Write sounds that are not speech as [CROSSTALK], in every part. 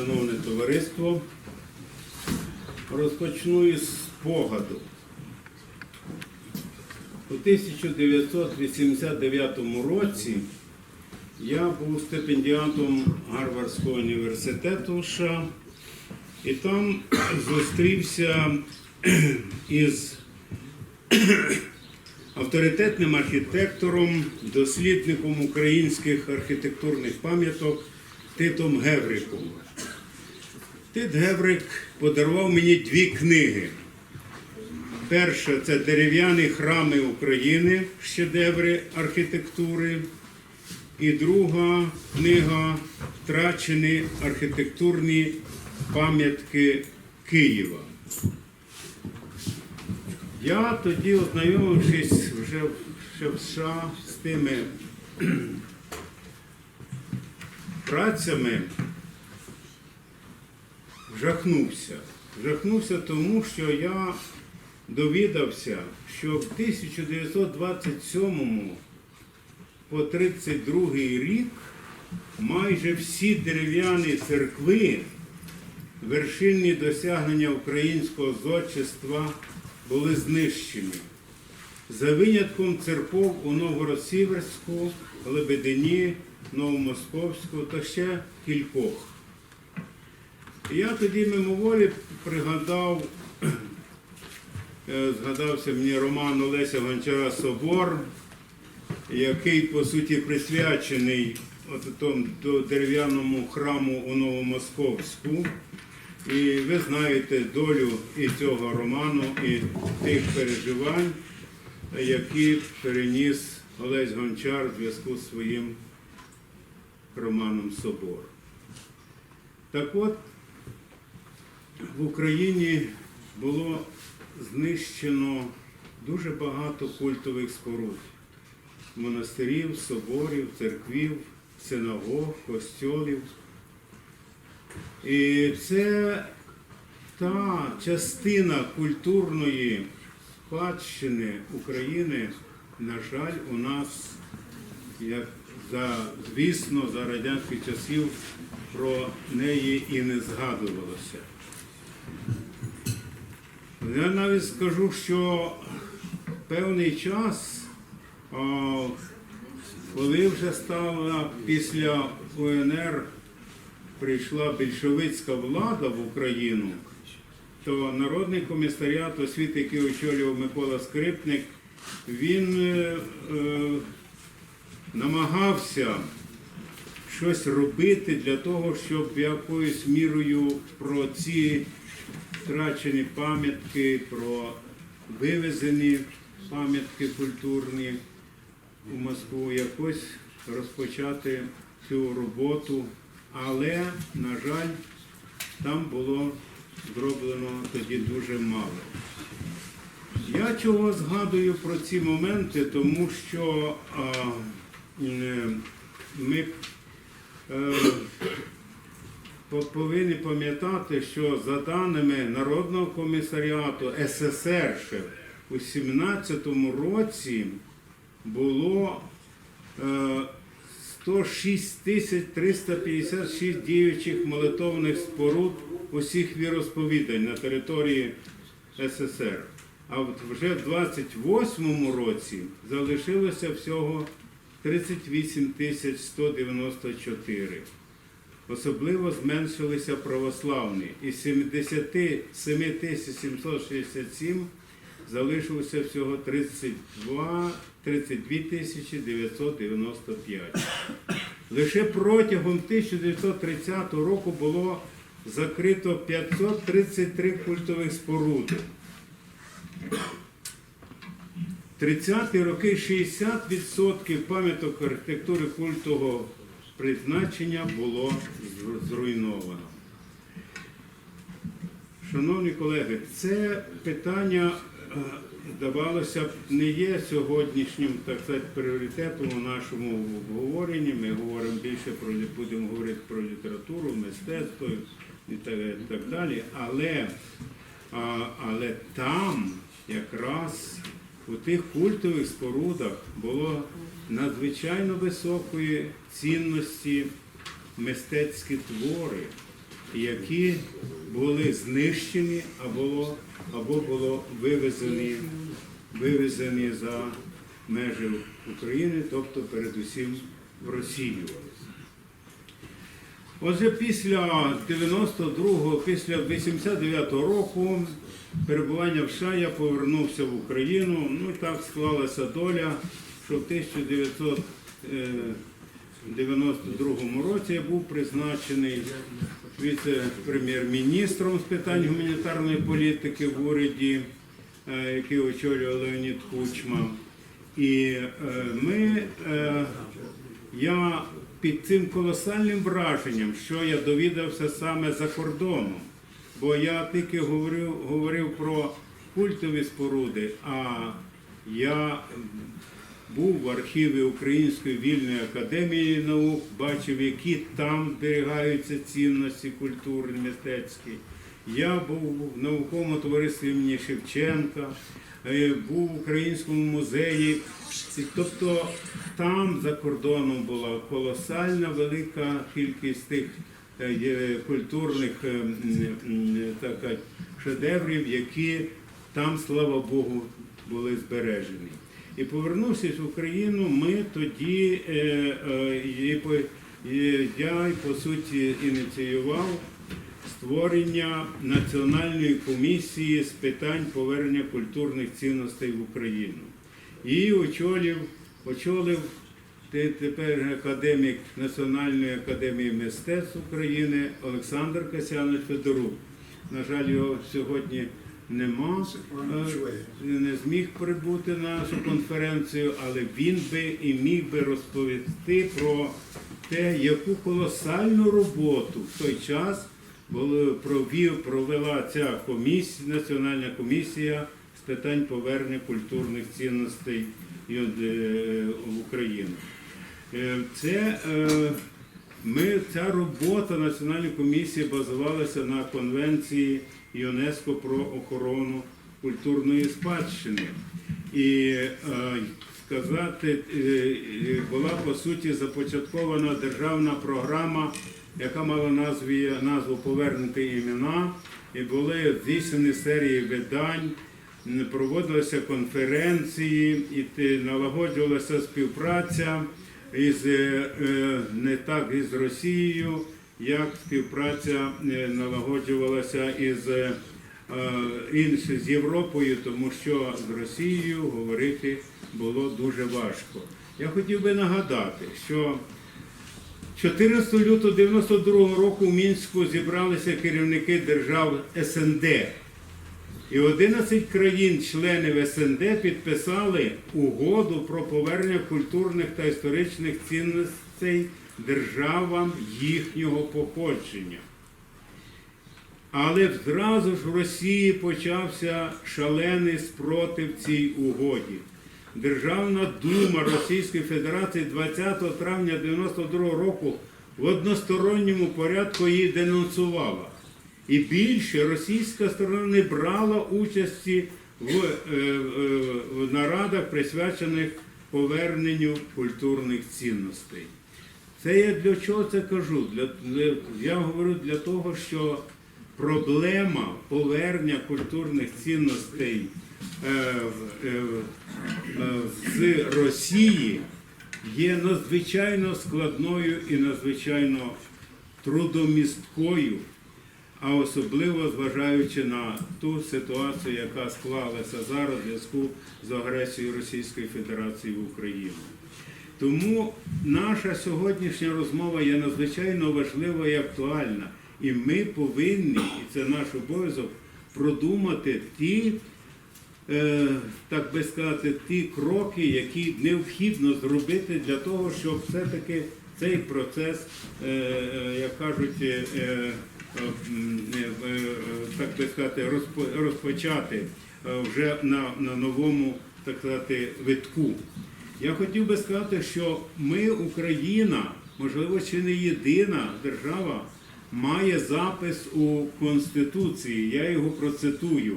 Шановне товариство, розпочну із спогаду. У 1989 році я був стипендіатом Гарвардського університету США і там [CLEARS THROAT] зустрівся [CLEARS THROAT] із [CLEARS THROAT] авторитетним архітектором, дослідником українських архітектурних пам'яток Титом Гевриком. Тит Геврик подарував мені дві книги. Перша це дерев'яні храми України, шедеври архітектури. І друга книга Втрачені архітектурні пам'ятки Києва. Я тоді, ознайомившись вже в- США з тими [CLEARS THROAT] працями, жахнувся. Жахнувся тому, що я довідався, що в 1927 по 32 рік майже всі дерев'яні церкви, вершинні досягнення українського зодчества були знищені. За винятком церков у Новгород-Сіверську, Лебедині, Новомосковську та ще кількох. Я тоді мимоволі пригадав, е, згадався мені роман Олеся Гончара Собор, який по суті присвячений от до дерев'яному храму у Новомосковську. І ви знаєте долю і цього роману, і тих переживань, які переніс Олесь Гончар в зв'язку з своїм романом Собор. Так от, в Україні було знищено дуже багато культових споруд монастирів, соборів, церквів, синагог, костьолів. І це та частина культурної спадщини України, на жаль, у нас, як за, звісно, за радянських часів про неї і не згадувалося. Я навіть скажу, що певний час, коли вже стала після УНР прийшла більшовицька влада в Україну, то Народний комісаріат освіти, який очолював Микола Скрипник, він е, е, намагався щось робити для того, щоб якоюсь мірою про ці втрачені пам'ятки, про вивезені пам'ятки культурні у Москву якось розпочати цю роботу. Але, на жаль, там було зроблено тоді дуже мало. Я чого згадую про ці моменти, тому що а, е, ми е, повинні пам'ятати, що за даними Народного комісаріату СССР ще у 17-му році було е, 106 тисяч 356 діючих молитовних споруд усіх віросповідань на території СССР. А вже в 28-му році залишилося всього 38 тисяч 194. Особливо зменшилися православні. Із 77 тисяч 767 залишилося всього 32, 32 тисячі 995. Лише протягом 1930 року було закрито 533 культових споруди. 30-ті роки 60% пам'яток архітектури культового призначення було зруйновано. Шановні колеги, це питання, е, здавалося б, не є сьогоднішнім так сказати, пріоритетом у нашому обговоренні. Ми говоримо більше про будемо говорити про літературу, мистецтво і так, далі. Але, але там якраз у тих культових спорудах було надзвичайно високої цінності мистецькі твори. які були знищені або, або було вивезені, вивезені за межі України, тобто передусім в Росію. Отже, після 92-го, після 89-го року перебування в США я повернувся в Україну. Ну і так склалася доля, що в 1992 році я був призначений віце-прем'єр-міністром з питань гуманітарної політики в уряді, е, який очолює Леонід Кучма. І е, ми, е, я під цим колосальним враженням, що я довідався саме за кордоном, бо я тільки говорив, говорив про культові споруди, а я був в архіві Української вільної академії наук, бачив, які там зберігаються цінності культурні, мистецькі. Я був в науковому товаристві імені Шевченка, е, був в Українському музеї. Тобто там за кордоном була колосальна велика кількість тих е, культурних е, так шедеврів, які там, слава Богу, були збережені. І повернувшись в Україну, ми тоді е, е, і я по суті ініціював створення національної комісії з питань повернення культурних цінностей в Україну. Її очолив, очолив тепер академік Національної академії мистецтв України Олександр Касянович Федорук. На жаль, його сьогодні нема, е, не зміг прибути на нашу конференцію, але він би і міг би розповісти про те, яку колосальну роботу в той час провів, провела ця комісія, національна комісія з питань повернення культурних цінностей е, в Україну. Е, Це ми, ця робота Національної комісії базувалася на конвенції ЮНЕСКО про охорону культурної спадщини. І е, сказати, е, е, була по суті започаткована державна програма, яка мала назві, назву Повернути імена, і були здійснені серії видань. Проводилися конференції, і налагоджувалася співпраця із е, е, не так із Росією, як співпраця е, налагоджувалася із інше з Європою, тому що з Росією говорити було дуже важко. Я хотів би нагадати, що 14 лютого 92 року в Мінську зібралися керівники держав СНД. І 11 країн-членів СНД підписали угоду про повернення культурних та історичних цінностей державам їхнього походження. Але зразу ж в Росії почався шалений спротив цій угоді. Державна дума Російської Федерації 20 травня 92 року в односторонньому порядку її денонсувала. І більше російська сторона не брала участі в, е, е, в нарадах, присвячених поверненню культурних цінностей. Це я для чого це кажу? Для, для- я говорю для того, що проблема повернення культурних цінностей е, е, е, з Росії є надзвичайно складною і надзвичайно трудомісткою, а особливо зважаючи на ту ситуацію, яка склалася зараз в зв'язку з агресією Російської Федерації в Україну. Тому наша сьогоднішня розмова є надзвичайно важлива і актуальна. І ми повинні, і це наш обов'язок, продумати ті, е, так би сказати, ті кроки, які необхідно зробити для того, щоб все-таки цей процес, е, е, як кажуть, е, е, так би сказати, розпочати е, вже на, на новому так сказати, витку. Я хотів би сказати, що ми, Україна, можливо, чи не єдина держава, має запис у Конституції. Я його процитую.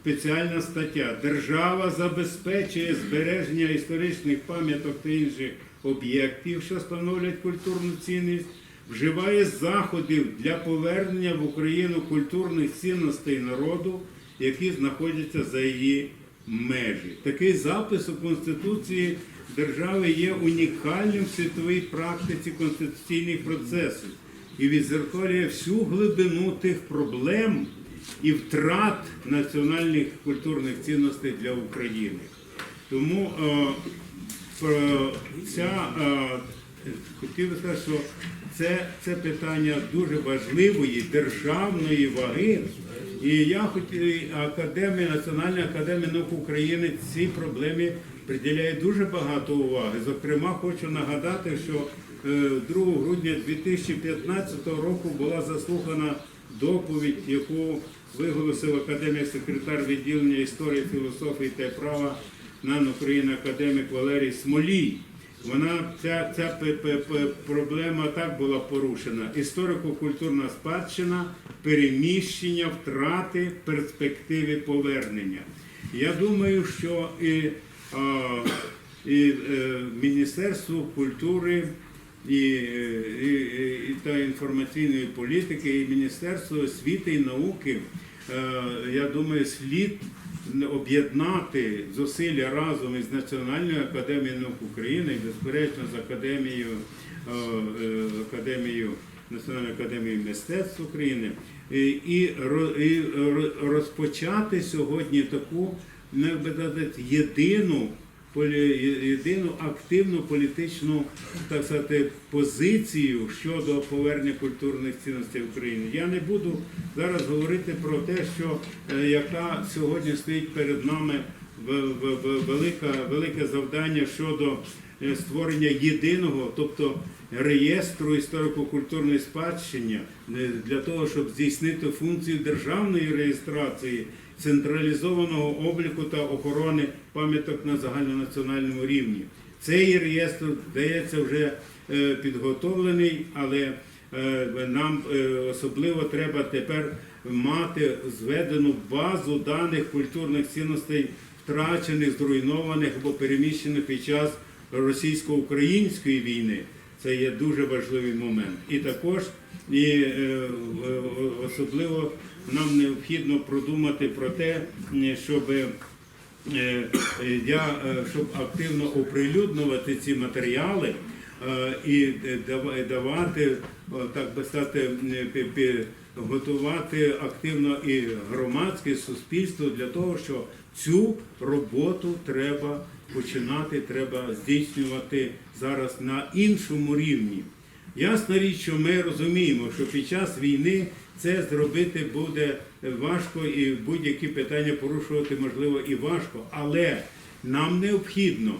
Спеціальна стаття. Держава забезпечує збереження історичних пам'яток та інших об'єктів, що становлять культурну цінність, вживає заходів для повернення в Україну культурних цінностей народу, які знаходяться за її межі. Такий запис у Конституції держави є унікальним в світовій практиці конституційних процесів і відзеркалює всю глибину тих проблем і втрат національних культурних цінностей для України. Тому е, про ця е, хотів би сказати, що це, це питання дуже важливої державної ваги. І я хотів академія, Національна академія наук України цій проблемі приділяє дуже багато уваги. Зокрема, хочу нагадати, що е, 2 грудня 2015 року була заслухана доповідь, яку виголосив академік секретар відділення історії, філософії та права НАН України академік Валерій Смолій. Вона ця, ця проблема так була порушена: історико-культурна спадщина, переміщення, втрати, перспективи повернення. Я думаю, що і, а, і е, Міністерство культури і, і, і, і та інформаційної політики, і Міністерство освіти і науки, е, я думаю, слід об'єднати зусилля разом із Національною академією наук України, і, безперечно, з академією, е, е, академією Національною академією мистецтв України. І, і, ро- і ро- розпочати сьогодні таку би єдину єдину активну політичну так сказати, позицію щодо повернення культурних цінностей України. Я не буду зараз говорити про те, що е, яка сьогодні стоїть перед нами велика, велике завдання щодо е, створення єдиного, тобто реєстру історико-культурної спадщини е, для того, щоб здійснити функцію державної реєстрації централізованого обліку та охорони пам'яток на загальнонаціональному рівні. Цей реєстр, здається, вже е, підготовлений, але е, нам е, особливо треба тепер мати зведену базу даних культурних цінностей, втрачених, зруйнованих або переміщених під час російсько-української війни. Це є дуже важливий момент. І також і е, особливо нам необхідно продумати про те, е, щоб е, е, я е, щоб активно оприлюднювати ці матеріали е, і е, давати, так би сказати, е, готувати активно і громадське суспільство для того, що цю роботу треба починати, треба здійснювати зараз на іншому рівні. Ясна річ, що ми розуміємо, що під час війни це зробити буде важко і будь-які питання порушувати можливо і важко, але нам необхідно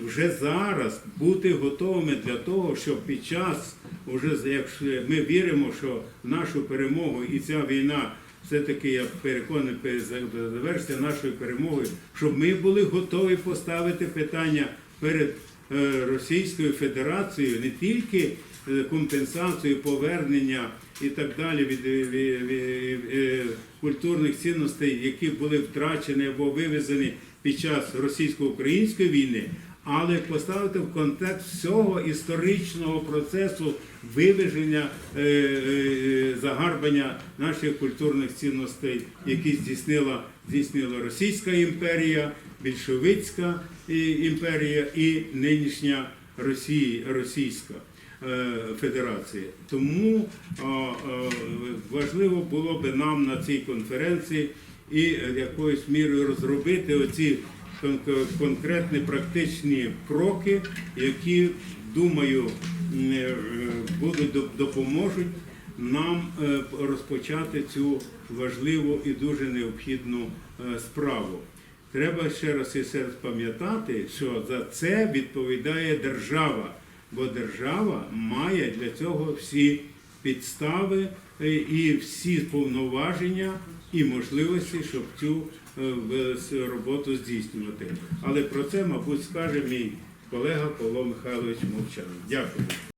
вже зараз бути готовими для того, щоб під час, уже якщо ми віримо, що нашу перемогу і ця війна все-таки я переконаний пере- завершиться нашою перемогою, щоб ми були готові поставити питання перед е, Російською Федерацією не тільки е, компенсацію, повернення і так далі від, е, від- від, е, культурних цінностей, які були втрачені або вивезені під час російсько-української війни, але поставити в контекст всього історичного процесу вивезення е, е, загарбання наших культурних цінностей, які здійснила, здійснила Російська імперія, більшовицька імперія і нинішня Росія, Російська. е, Федерація. Тому важливо було би нам на цій конференції і якоюсь мірою розробити оці конкретні практичні кроки, які, думаю, е, будуть допоможуть нам е, розпочати цю важливу і дуже необхідну е, справу. Треба ще раз і ще раз пам'ятати, що за це відповідає держава, бо держава має для цього всі підстави і всі повноваження і можливості, щоб цю роботу здійснювати. Але про це, мабуть, скаже мій колега Павло Михайлович Мовчан. Дякую.